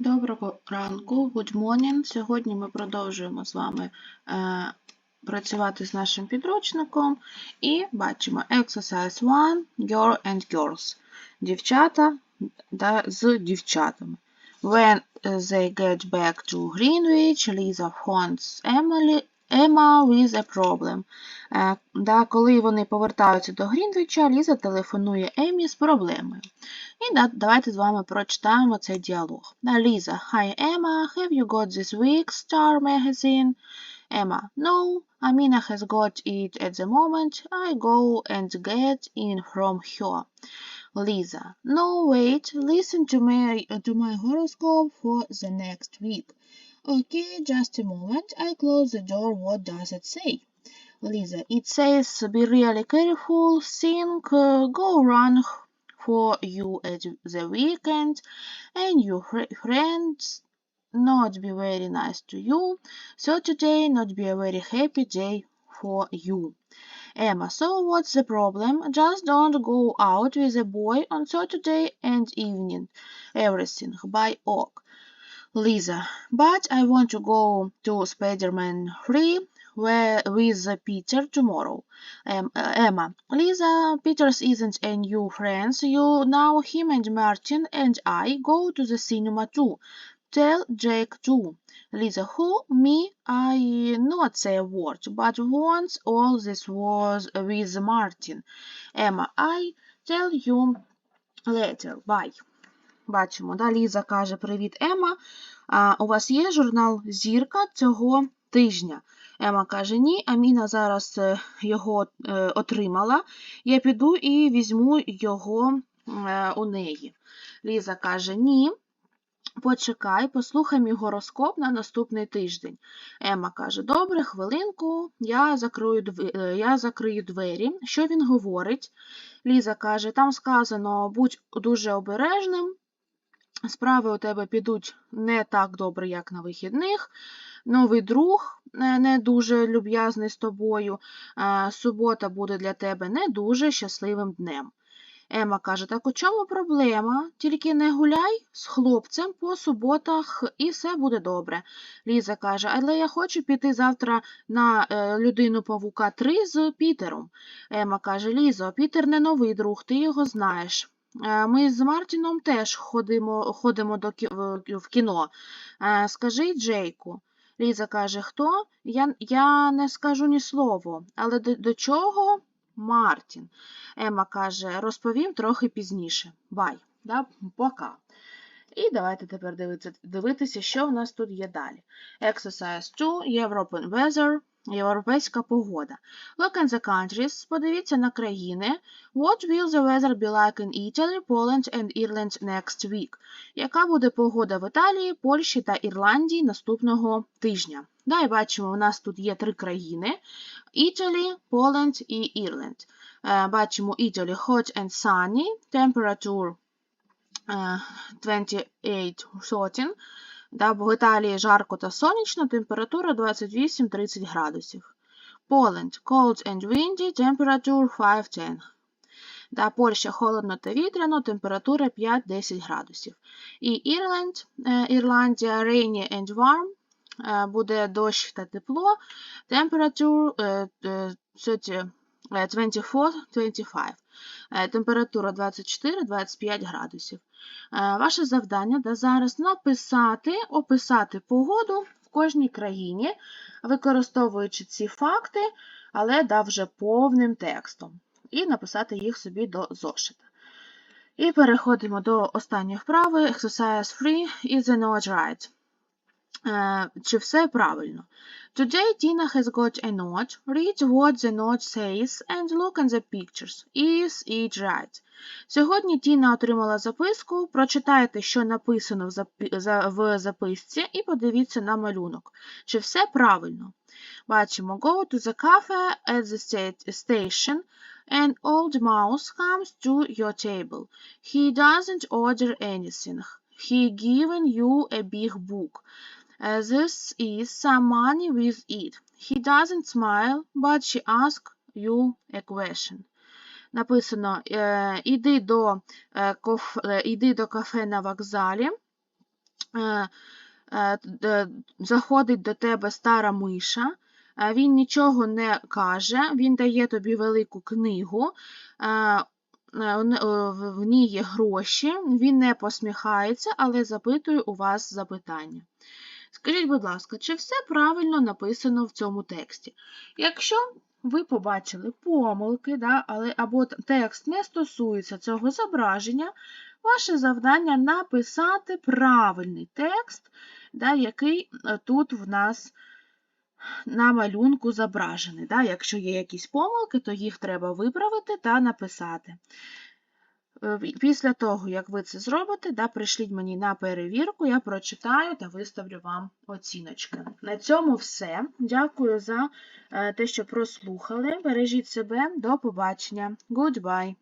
Доброго ранку, good morning. Сьогодні ми продовжуємо з вами е, працювати з нашим підручником і бачимо exercise 1, girl and girls. Дівчата да, з дівчатами. When they get back to Greenwich, Lisa haunts Emily, Emma with a problem. Е, да, коли вони повертаються до Грінвіча, Ліза телефонує Емі з проблемою. І да, давайте з вами прочитаємо цей діалог. Ліза, Hi Emma, have you got this week Star magazine? Emma, no, Amina has got it at the moment. I go and get in from her. Lisa, no, wait, listen to my, to my horoscope for the next week. Okay, just a moment. I close the door. What does it say? Lisa, it says be really careful, think, uh, go run for you at the weekend, and your fr- friends not be very nice to you, so today not be a very happy day for you. Emma, so what's the problem? Just don't go out with a boy on Saturday and evening. Everything by Ok. Lisa, but I want to go to Spider-Man 3 where, with Peter tomorrow. Em- uh, Emma, Lisa, Peter's isn't a new friend. You know him and Martin and I go to the cinema too. Tell Jake too. Lisa, who? Me? I not say a word, but once all this was with Martin. Emma, I tell you later. Bye. Бачимо, да, Ліза каже: Привіт, Ема. А, у вас є журнал Зірка цього тижня? Ема каже: Ні, Аміна зараз е, його е, отримала. Я піду і візьму його е, у неї. Ліза каже: Ні. Почекай, послухай мій гороскоп на наступний тиждень. Ема каже: Добре, хвилинку, я закрию, я закрию двері. Що він говорить? Ліза каже: там сказано, будь дуже обережним, справи у тебе підуть не так добре, як на вихідних. Новий друг е, не дуже люб'язний з тобою. е, Субота буде для тебе не дуже щасливим днем. Ема каже: Так у чому проблема? Тільки не гуляй з хлопцем по суботах і все буде добре. Ліза каже: Але я хочу піти завтра на е, людину павука 3 з Пітером. Ема каже: Лізо, Пітер не новий друг, ти його знаєш. Е, Ми з Мартіном теж ходимо, ходимо до в кіно. Е, Скажи Джейку. Ліза каже: Хто? Я, я не скажу ні слово, але до, до чого? Мартін. Ема каже: розповім трохи пізніше. Бай. Да? Пока. І давайте тепер дивитися, дивитися, що в нас тут є далі. Exercise 2, European weather, європейська погода. Look at the countries, подивіться на країни. What will the weather be like in Italy, Poland and Ireland next week? Яка буде погода в Італії, Польщі та Ірландії наступного тижня? Да, і бачимо, у нас тут є три країни: Italy, Poland і Ireland. Е, Бачимо Italy hot and sunny, temperature е, 28-13. Да, бо в Італії жарко та сонячно, температура 28-30 градусів. Poland cold and windy, temperature 5-10. Да, Польща холодно та вітряно, температура 5-10 градусів. І Ірланд, е, Ірландія rainy and warm, е, буде дощ та тепло, 30, е, 24-25. Е, Температура 24-25 градусів. Е, Ваше завдання да, зараз написати, описати погоду в кожній країні, використовуючи ці факти, але вже повним текстом. І написати їх собі до зошита. І переходимо до останньої вправи. Exercise 3 is note right. Е, Чи все правильно? Today Tina has got a note. Read what the note says and look at the pictures. Is it right? Сьогодні Тіна отримала записку. Прочитайте, що написано в записці, і подивіться на малюнок. Чи все правильно? Бачимо, go to the cafe at the station. An old mouse comes to your table. He doesn't order anything. He given you a big book. Uh, this is some money with it. He doesn't smile, but she asks you a question. Написано, е, іди, до, е, е, іди до кафе на вокзалі. заходить до тебе стара миша, він нічого не каже, він дає тобі велику книгу, в ній є гроші, він не посміхається, але запитує у вас запитання. Скажіть, будь ласка, чи все правильно написано в цьому тексті? Якщо ви побачили помилки, да, але, або текст не стосується цього зображення, ваше завдання написати правильний текст, да, який е, тут в нас на малюнку зображений. Да. Якщо є якісь помилки, то їх треба виправити та написати. Е, Після того, як ви це зробите, да, прийшліть мені на перевірку, я прочитаю та виставлю вам оціночки. На цьому все. Дякую за е, те, що прослухали. Бережіть себе. До побачення. Goodbye.